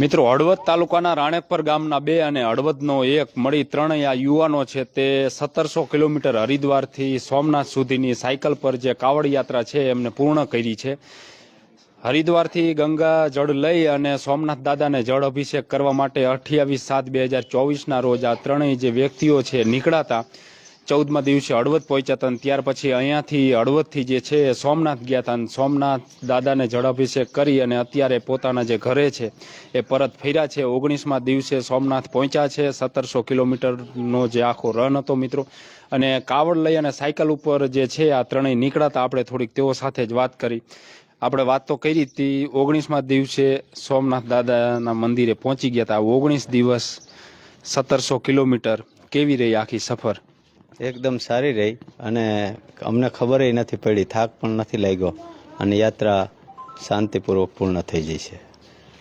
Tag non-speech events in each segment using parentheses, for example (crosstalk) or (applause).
મિત્રો, હળવદ તાલુકાના રાણેપર ગામના બે અને હળવદનો એક મળી ત્રણેય આ યુવાનો છે તે સત્તરસો કિલોમીટર હરિદ્વારથી સોમનાથ સુધીની સાયકલ પર જે કાવડ યાત્રા છે એમને પૂર્ણ કરી છે. હરિદ્વારથી ગંગા જળ લઈ અને સોમનાથ દાદાને જળ અભિષેક કરવા માટે અઠ્યાવીસ સાત બે હજાર ચોવીસના રોજ આ ત્રણેય જે વ્યક્તિઓ છે નીકળાતા ચૌદમા દિવસે હળવદ પહોંચ્યા હતા ત્યાર પછી અહીંયાથી હળવદથી જે છે એ સોમનાથ ગયા હતા અને સોમનાથ દાદાને જળાભિષેક કરી અને અત્યારે પોતાના જે ઘરે છે એ પરત ફર્યા છે. ઓગણીસમાં દિવસે સોમનાથ પહોંચ્યા છે. સત્તરસો કિલોમીટરનો જે આખો રન હતો મિત્રો. અને કાવડ લઈ અને સાયકલ ઉપર જે છે આ ત્રણેય નીકળાતા આપણે થોડીક તેઓ સાથે જ વાત કરી. આપણે વાત તો કરી હતી, ઓગણીસમાં દિવસે સોમનાથ દાદાના મંદિરે પહોંચી ગયા હતા. ઓગણીસ દિવસ સત્તરસો કિલોમીટર કેવી રહી આખી સફર? એકદમ સારી રહી અને અમને ખબર નથી પડી, થાક પણ નથી લાગ્યો અને યાત્રા શાંતિપૂર્વક પૂર્ણ થઈ જઈ છે.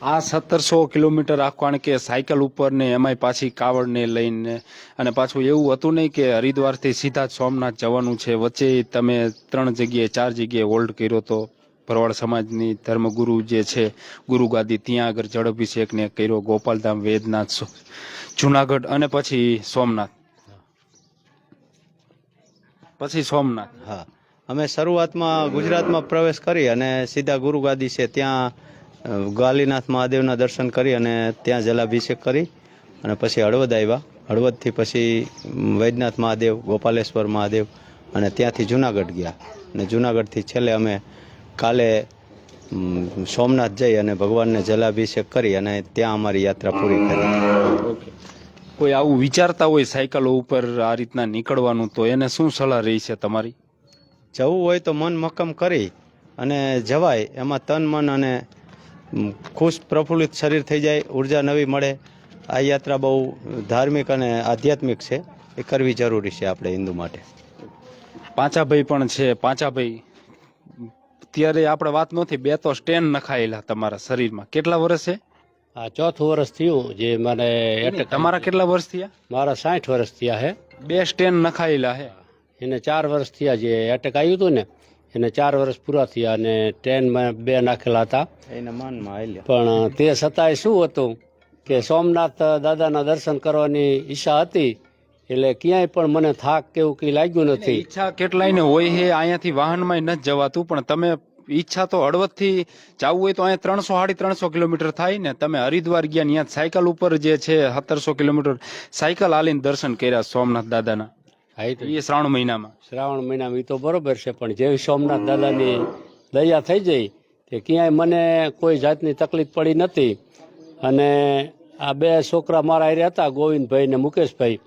આ સત્તરસો કિલોમીટર કારણ કે સાયકલ ઉપર ને એમાંય પાછી કાવડને લઈને અને પાછું એવું હતું નહીં કે હરિદ્વારથી સીધા સોમનાથ જવાનું છે. વચ્ચે તમે ત્રણ જગ્યાએ, ચાર જગ્યાએ હોલ્ડ કર્યો તો ભરવાડ સમાજની ધર્મગુરુ જે છે ગુરુગાદી ત્યાં આગળ જળ અભિષેકને કર્યો, ગોપાલધામ, વેદનાથ જુનાગઢ અને પછી સોમનાથ. પછી સોમનાથ. હા. અમે શરૂઆતમાં ગુજરાતમાં પ્રવેશ કરી અને સીધા ગુરુગાદી છે ત્યાં ગાલીનાથ મહાદેવના દર્શન કરી અને ત્યાં જલાભિષેક કરી અને પછી હળવદ આવ્યા. હળવદથી પછી વૈદ્યનાથ મહાદેવ ગોપાલેશ્વર મહાદેવ અને ત્યાંથી જુનાગઢ ગયા. અને જુનાગઢથી છેલ્લે અમે કાલે સોમનાથ જઈ અને ભગવાનને જલાભિષેક કરી અને ત્યાં અમારી યાત્રા પૂરી કરી. ઓકે. કોઈ આવું વિચારતા હોય સાયકલો ઉપર આ રીતના નીકળવાનું તો એને શું સલાહ રહી છે તમારી? જવું હોય તો મન મક્કમ કરી અને જવાય. એમાં તન મન અને ખુશ પ્રફુલ્લિત શરીર થઈ જાય ઊર્જા નવી મળે. આ યાત્રા બહુ ધાર્મિક અને આધ્યાત્મિક છે. એ કરવી જરૂરી છે આપણે હિન્દુ માટે. પાંચાભાઈ પણ છે. પાંચાભાઈ ત્યારે આપણે વાત નથી બે તો સ્ટેન્ડ નખાયેલા તમારા શરીરમાં. કેટલા વર્ષ? છે આ ચોથું વર્ષ થયું જે મને એટેક તમારા કેટલા વર્ષ થયા? મારા સાઠ વર્ષ થયા હે. બે સ્ટેન્ડ નખાયેલા હે. એને ચાર વર્ષ થયા જે એટેક આવ્યું હતું ને એને ચાર વર્ષ પૂરા થયા અને ટ્રેનમાં બે નાખેલા હતા. એના માનમાં આલ્યા પણ તે છતાંય શું હતું કે સોમનાથ દાદાના દર્શન કરવાની ઈચ્છા હતી એટલે ક્યાંય પણ મને થાક કેવું કઈ લાગ્યું નથી. ઈચ્છા કેટલાય ને હોય હે અહીંયાથી વાહનમાં નથી જવાતું પણ તમે ઈચ્છા તો હળવદથી જવું હોય તો અહીંયા ત્રણસો સાડી ત્રણસો કિલોમીટર થાય ને તમે હરિદ્વાર ગયા અહીંયા સાયકલ ઉપર જે છે સત્તરસો કિલોમીટર સાયકલ હાલીને દર્શન કર્યા સોમનાથ દાદાના. એ શ્રાવણ મહિનામાં. શ્રાવણ મહિનામાં એ તો બરોબર છે પણ જેવી સોમનાથ દાદાની દયા થઈ જઈ તે ક્યાંય મને કોઈ જાતની તકલીફ પડી નથી. અને આ બે છોકરા મારા હારે હતા ગોવિંદભાઈ ને મુકેશભાઈ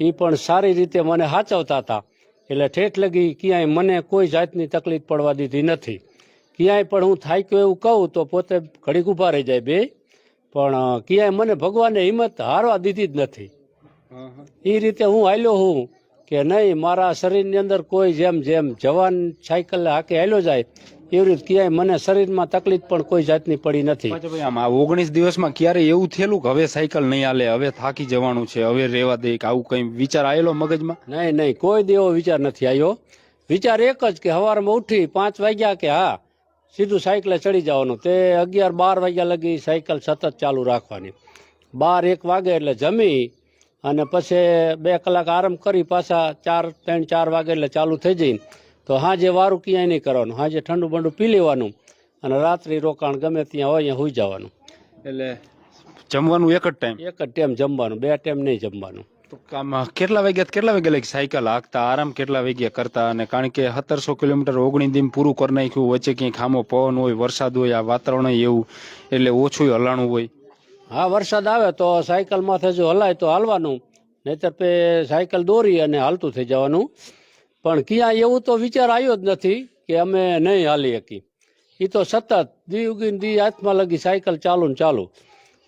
એ પણ સારી રીતે મને સાચવતા હતા. એટલે ઠેઠ લગી ક્યાંય મને કોઈ જાતની તકલીફ પડવા દીધી નથી. ક્યાંય પણ હું થાક્યો એવું કહું તો પોતે ઘડીક ઊભા રહી જાય બે. પણ ક્યાંય મને ભગવાને હિંમત હારવા દીધી જ નથી. એ રીતે હું હાલ્યો હું કે નહીં મારા શરીરની અંદર કોઈ જેમ જેમ જવાન સાયકલ હાકે હાલ્યો જાય એવી રીતે ક્યાંય મને શરીરમાં તકલીફ પણ કોઈ જાતની પડી નથી. આમ આ ઓગણીસ દિવસમાં ક્યારે એવું થયેલું કે હવે સાયકલ નહીં હાલે હવે થાકી જવાનું છે હવે રેવા દે કે આવું કઈ વિચાર આવેલો મગજમાં? નહીં નહીં કોઈ દેવો વિચાર નથી આવ્યો વિચાર એક જ કે સવારમાં ઉઠી પાંચ વાગ્યા કે હા સીધું સાયકલે ચડી જવાનું. તે અગિયાર બાર વાગ્યા લગી સાયકલ સતત ચાલુ રાખવાની. બાર એક વાગે એટલે જમી અને પછી બે કલાક આરામ કરી પાછા ચાર ત્રણ ચાર વાગે એટલે ચાલુ થઈ જઈને તો હાજે વારું ક્યાંય નહીં કરવાનું. હાજે ઠંડુ બંડુ પી લેવાનું અને રાત્રિ રોકાણ ગમે ત્યાં હોય અહીંયા હોઈ જવાનું. એટલે જમવાનું એક જ ટાઈમ એક જ ટાઈમ જમવાનું. બે ટાઈમ નહીં જમવાનું. કામ કેટલા વાગ્યા કેટલા વાગ્યા લાગે સાયકલ હાંકતા, આરામ કેટલા વાગ્યા કરતા? અને કારણ કે સત્તરસો કિલોમીટર ઓગણી દિન પૂરું કરી નાખ્યું, વચ્ચે ક્યાંય ખામો પવન હોય, વરસાદ હોય, આ વાતાવરણ એવું, એટલે ઓછું હલાણું હોય. હા, વરસાદ આવે તો સાયકલ માથે જો હલાય તો હાલવાનું. નહીતર પે સાયકલ દોરી અને હાલતું થઈ જવાનું. પણ ક્યાં એવું તો વિચાર આવ્યો જ નથી કે અમે નહીં હાલી શકી એ તો સતત દી ઉગીને દી હાથમાં લગી સાયકલ ચાલુ ને ચાલુ.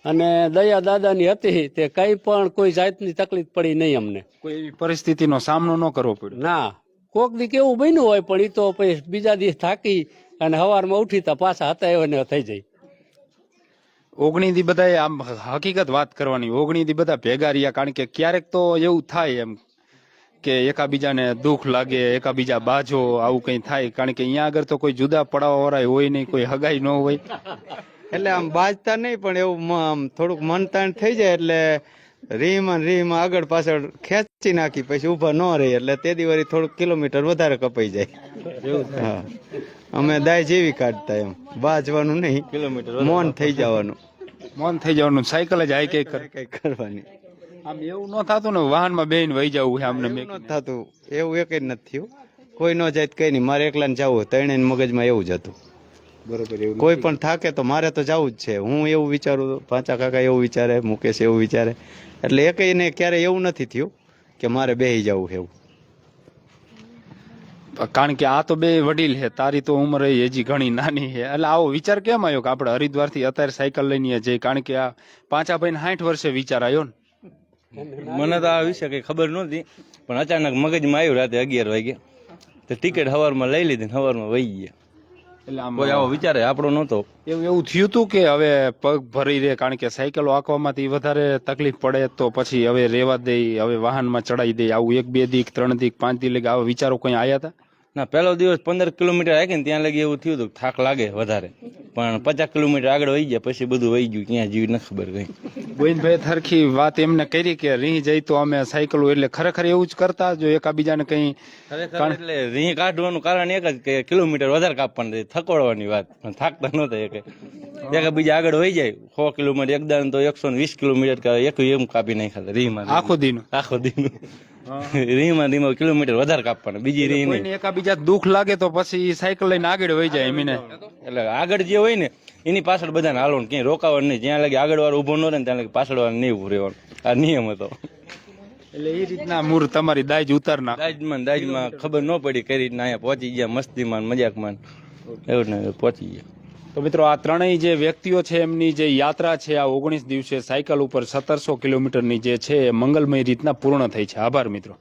અને દયા દાદાની હતી તે કઈ પણ કોઈ જાતની તકલીફ પડી નહીં અમને. કોઈ એવી પરિસ્થિતિનો સામનો ન કરવો પડ્યો? ના કોક દી કેવું બન્યું હોય પણ એ તો પછી બીજા દિવસ થાકી અને સવારમાં ઉઠી તો પાછા હતા એવા ને થઈ જાય. ઓગણી દી બધા આમ હકીકત વાત કરવાની. ઓગણી દી બધા ભેગા રહ્યા કારણ કે ક્યારેક તો એવું થાય એમ કે એકાબીજાને દુઃખ લાગે એકાબીજા બાજો આવું કંઈ થાય. કારણ કે અહીંયા આગળ તો કોઈ જુદા પડાવવા વાળા હોય નહીં કોઈ હગાઈ ન હોય. એટલે આમ બાજતા નહીં પણ એવું આમ થોડુંક મન તાણ થઈ જાય એટલે રીમ અને રીમ આગળ પાછળ ખેંચી નાખી પછી ઊભા ન રહી એટલે તે દિવસ થોડુંક કિલોમીટર વધારે કપાઈ જાય. હા. અમે દાય જેવી કાઢતા એમ. બાજવાનું નહીં કિલોમીટર મોન થઈ જવાનું. મોન થઈ જવાનું સાયકલ જ આઈ કઈ કર કઈ કરવાની. આમ એવું ન થતું ને વાહનમાં બેન વહી જવું છે આમને મેં એવું થતું. એવું એક જ નથી થયું. કોઈ ન જાય કઈ નહીં. મારે એકલાને જવું ત્રણે મગજમાં એવું જ હતું. બરોબર એવું કોઈ પણ થાકે તો મારે તો જવું જ છે. હું એવું વિચારું પાંચા કાકા એવું વિચારે મુકેશ એવું વિચારે. એટલે એકઈને ક્યારે એવું નથી થયું કે મારે બેહી જવું છે એવું. કારણ કે આ તો બે વડીલ છે. તારી તો ઉંમર હજી ઘણી નાની છે. એટલે આવો વિચાર કેમ આવ્યો કે આપણે હરિદ્વારથી અત્યારે સાયકલ લઈને જઈએ? કારણ કે આ પાંચા ભાઈ સાઠ વર્ષે વિચાર આવ્યો ને. મને તો આ વિશે કઈ ખબર નહોતી પણ અચાનક મગજમાં આવ્યું રાતે અગિયાર વાગે. તો ટિકિટ સવારમાં લઈ લીધી ને સવારમાં વહી ગયા. કોઈ આવો વિચારે? આપણો નહોતો. એવું એવું થયું હતું કે હવે પગ ભરી રહે કારણ કે સાયકલો આંકવામાંથી વધારે તકલીફ પડે તો પછી હવે રેવા દે હવે વાહનમાં ચડાવી દે આવું એક બે દીક ત્રણ દીક પાંચ દીક આવા વિચારો કઈ આવ્યા હતા? ના પહેલો દિવસ પંદર કિલોમીટર હાકી ને ત્યાં લગી એવું થયું હતું થાક લાગે વધારે. પણ પચાસ કિલોમીટર આગળ વહી ગયા પછી બધું વહી ગયું ક્યાં જીવ ન ખબર કઈ. ગોવિંદભાઈ થરખી વાત એમને કરી કે રીહ જઈ તો અમે સાયકલો એટલે ખરેખર એવું જ કરતા? જો એકાબીજાને કઈ એટલે રીહ કાઢવાનું કારણ એક જ કે કિલોમીટર વધારે કાપવાની થકોડવાની વાત. પણ થાકતા નહોતા એક એક. બીજા આગળ વહી જાય સો કિલોમીટર એકદમ તો એકસો વીસ કિલોમીટર એક એમ કાપી નાખ્યા રીહમાં. આખો દિન? આખો દિન. (laughs) રીહમાં ધીમા કિલોમીટર વધારે કાપવાના બીજી રી નહીં એકાબીજા દુઃખ લાગે તો પછી સાયકલ લઈને આગળ વહી જાય એમને. એટલે આગળ જે હોય ને એની પાછળ બધાને હાલવાનું ક્યાંય રોકાવાનું નહીં. જ્યાં લાગે આગળ વાળો ઊભો ન રહે ત્યાં લાગે પાછળ વાળા નહીં ઉભું રહેવાનું. આ નિયમ હતો. એટલે એ રીતના મૂર તમારી દાજ ઉતારના. દાજમાં દાજમાં ખબર ન પડી કઈ રીતના અહીંયા પહોંચી ગયા મસ્તીમાં મજાકમાં એવું ને પહોંચી ગયા. તો મિત્રો, આ ત્રણેય જે વ્યક્તિઓ છે, એમની જે યાત્રા છે, આ ઓગણીસ દિવસે સાયકલ ઉપર સત્તરસો કિલોમીટરની જે છે, એ મંગલમય રીતના પૂર્ણ થઈ છે. આભાર મિત્રો.